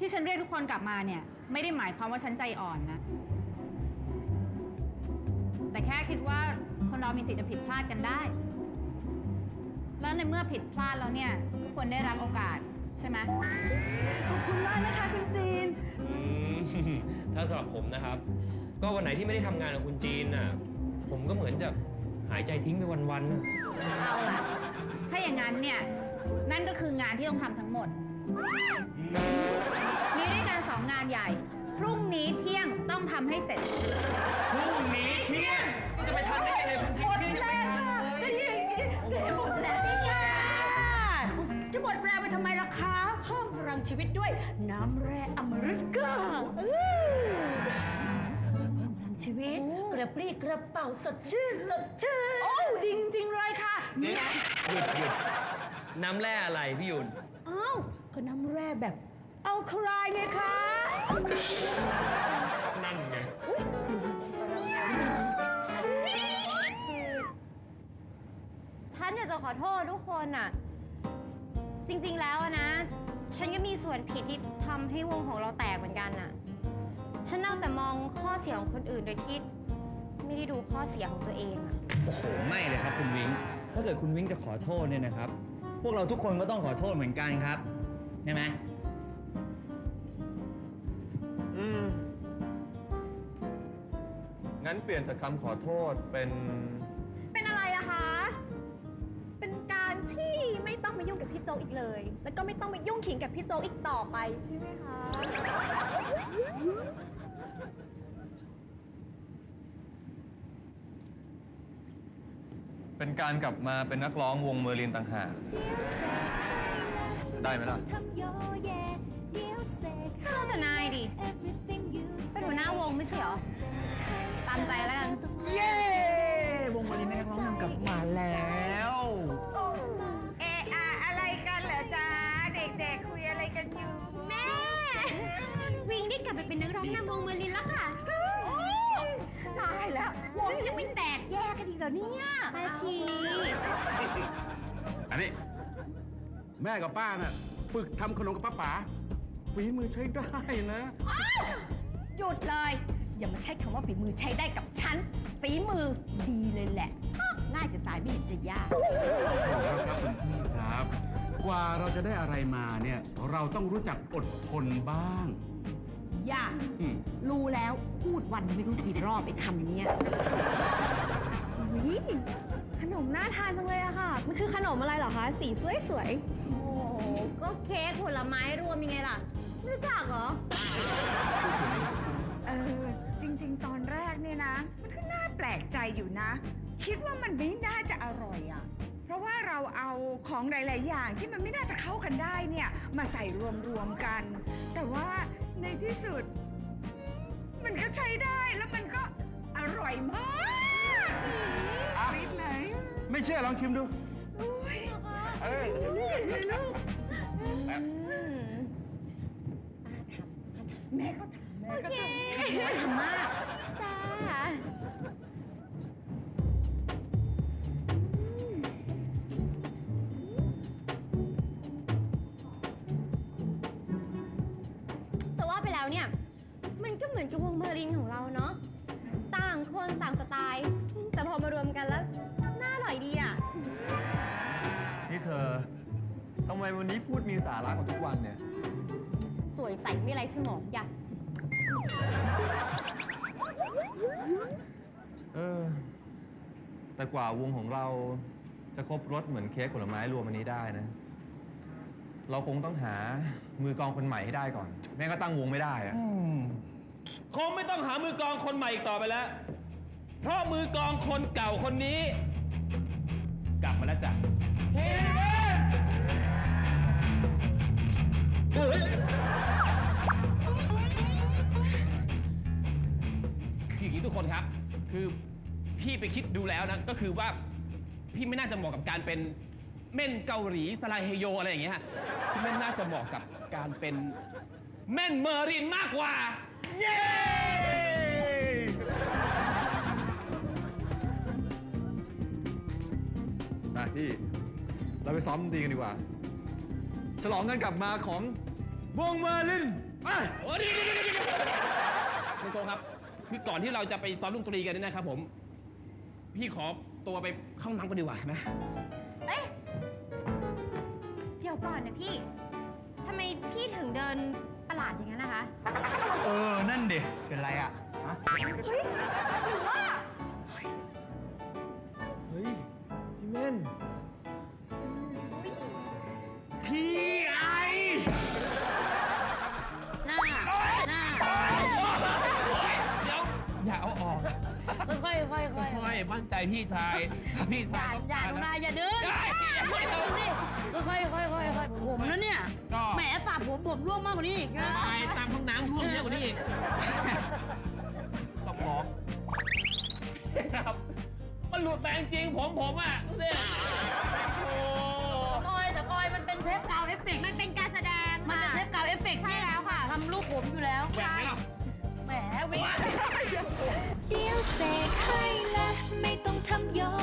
ที่ฉันเรียกทุกคนกลับมาเนี่ย ไม่ได้หมายความว่าฉันใจอ่อนนะ แต่แค่คิดว่าคนเรามีสิทธิ์จะผิดพลาดกันได้ แล้วในเมื่อผิดพลาดแล้วเนี่ยก็ควรได้รับโอกาสใช่ไหมขอบคุณมากนะคะคุณจีน อืม ถ้าสำหรับผมนะครับ ก็วันไหนที่ไม่ได้ทำงานกับคุณจีนน่ะ ผมก็เหมือนจะหายใจทิ้งไปวันๆนะเอาล่ะ ถ้าอย่างนั้นเนี่ย นั่นก็คืองานที่ต้องทำทั้งหมดมีด้วยกันสอง งานใหญ่ พรุ่งนี้เที่ยงต้องทำให้เสร็จ พรุ่งนี้เที่ยงจะไปทันได้ยังไงคุณจีนพี่จะไปทันเลยได้ยินอย่างนี้เสียหมดแล้วนี่ค่ะจะหมดแรงไปทำไมล่ะคะ เพิ่มพลังชีวิตด้วยน้ำแร่อเมริกาอื้อเพิ่มพลังชีวิต กระปรี้กระเป๋าสดชื่นสดชื่น โอ้จริงจริงๆเลยค่ะหยุดหยุดหยุดน้ำแร่อะไรพี่ยุนอ้าวก็น้ำแร่แบบ เอาคลายไงคะนั่นไงคือฉันอยากจะขอโทษทุกคนอะจริงๆแล้วอะนะ ฉันก็มีส่วนผิดที่ทำให้วงของเราแตกเหมือนกันอะฉันเอาแต่มองข้อเสียของคนอื่นโดยที่ไม่ได้ดูข้อเสียของตัวเองอะโอ้โหไม่เลยครับคุณวิ้งถ้าเกิดคุณวิ้งจะขอโทษเนี่ยนะครับ พวกเราทุกคนก็ต้องขอโทษเหมือนกันครับใช่ไหม งั้นเปลี่ยนจากคำขอโทษเป็นเป็นอะไรอะคะ เป็นการที่ไม่ต้องมายุ่งกับพี่โจอีกเลย แล้วก็ไม่ต้องมายุ่งขิงกับพี่โจอีกต่อไปใช่ไหมคะ เป็นการกลับมาเป็นนักร้องวงเมอร์ลินต่างหาก ได้ไหมล่ะก็ ตามใจแล้วกัน เย้ วงมารินนักร้องนำกลับมาแล้ว เอะอะอะไรกันเหรอจ๊ะเด็กๆคุยอะไรกันอยู่ แม่ วิงได้กลับไปเป็นนักร้องนำวงเมอร์ลินแล้วค่ะ โอ้ตายแล้ววงยังไม่แตกแยกกันอีกเหรอเนี่ยป้าชีอันนี้ แม่กับป้าน่ะฝึกทำขนมกับป้าป๋าฝีมือใช้ได้นะ หยุดเลย อย่ามาใช้คำว่าฝีมือใช้ได้กับฉัน ฝีมือดีเลยแหละฮะน่าจะตายไม่เห็นจะยาก แล้วครับคุณพี่ครับ กว่าเราจะได้อะไรมาเนี่ย เราต้องรู้จักอดทนบ้างยาก อืมรู้แล้วพูดวันไม่รู้กี่รอบไปคำเนี้ยอุ๊ยขนมน่าทานจังเลยอะค่ะ มันคือขนมอะไรเหรอคะ สีสวยโอ้โหก็เค้กผลไม้รวมยังไงล่ะไม่รู้จักเหรอเอ ลกใจอยู่นะ คิดว่ามันไม่น่าจะอร่อยอะ่ะ เพราะว่าเราเอาของหลาย ๆ อย่างที่มันไม่น่าจะเข้ากันได้เนี่ย มาใส่รวม ๆ กัน แต่ว่าในที่สุด มันก็ใช้ได้แล้วมันก็อร่อยมากรีดไหนไม่เชื่อลองชิมดูเออแม่ก็ทำแม่ก็ทำแม่ทำมากๆจ้า เนี่ย มันก็เหมือนกับวงเมอร์ลินของเราเนาะ ต่างคนต่างสไตล์ แต่พอมารวมกันแล้วน่าอร่อยดีอะ นี่เธอทำไมวันนี้พูดมีสาระกว่าทุกวันเนี่ย สวยใสไม่ไรสมองอย่าเออ แต่กว่าวงของเราจะครบรสเหมือนเค้กผลไม้รวมอันนี้ได้นะ เราคงต้องหามือกลองคนใหม่ให้ได้ก่อน แม่ก็ตั้งวงไม่ได้อะคงไม่ต้องหามือกลองคนใหม่อีกต่อไปแล้ว เพราะมือกลองคนเก่าคนนี้ กลับมาแล้วจ้ะเฮ้ยเฮ้ยคืออย่างนี้ทุกคนครับ คือพี่ไปคิดดูแล้วนะ ก็คือว่าพี่ไม่น่าจะเหมาะกับการเป็น เม่นเกาหลีสไลายเฮโยอะไรอย่างเงี้ยพี่ไม่น่าจะเหมาะกับการเป็นเม่นเมอรินมากกว่า เย้นะพี่ เราไปซ้อมดนตรีกันดีกว่า ฉลองกันกลับมาของวงเมอร์ลินโอ้ยเดี๋ยวเดี๋ยวเดี๋ยวเดี๋ยวลุงโกครับ คือก่อนที่เราจะไปซ้อมดนตรีกันเนี่ยนะครับผม พี่ขอตัวไปเข้าห้องน้ำกันดีกว่าไหมเอ๊ะเดี๋ยว ก่อนนะพี่ ทำไมพี่ถึงเดินประหลาดอย่างนั้นนะคะ เออ นั่นดิเป็นไรอะฮะเฮ้ย มั่นใจพี่ชายพี่ๆอชาย่ายอย่าหนูนาอย่าเดินได้อย่าไม่เอาดูดิค่อยๆค่อยๆค่อยๆผมแล้วเนี่ยก็ แหมสระผมผมร่วงมากกว่านี้อีกนะไปตามห้องน้ำร่วมเยอะกว่านี้อีกต้องบอกครับ มันหลุดไปจริงๆผมผมอะดูสิ Thấm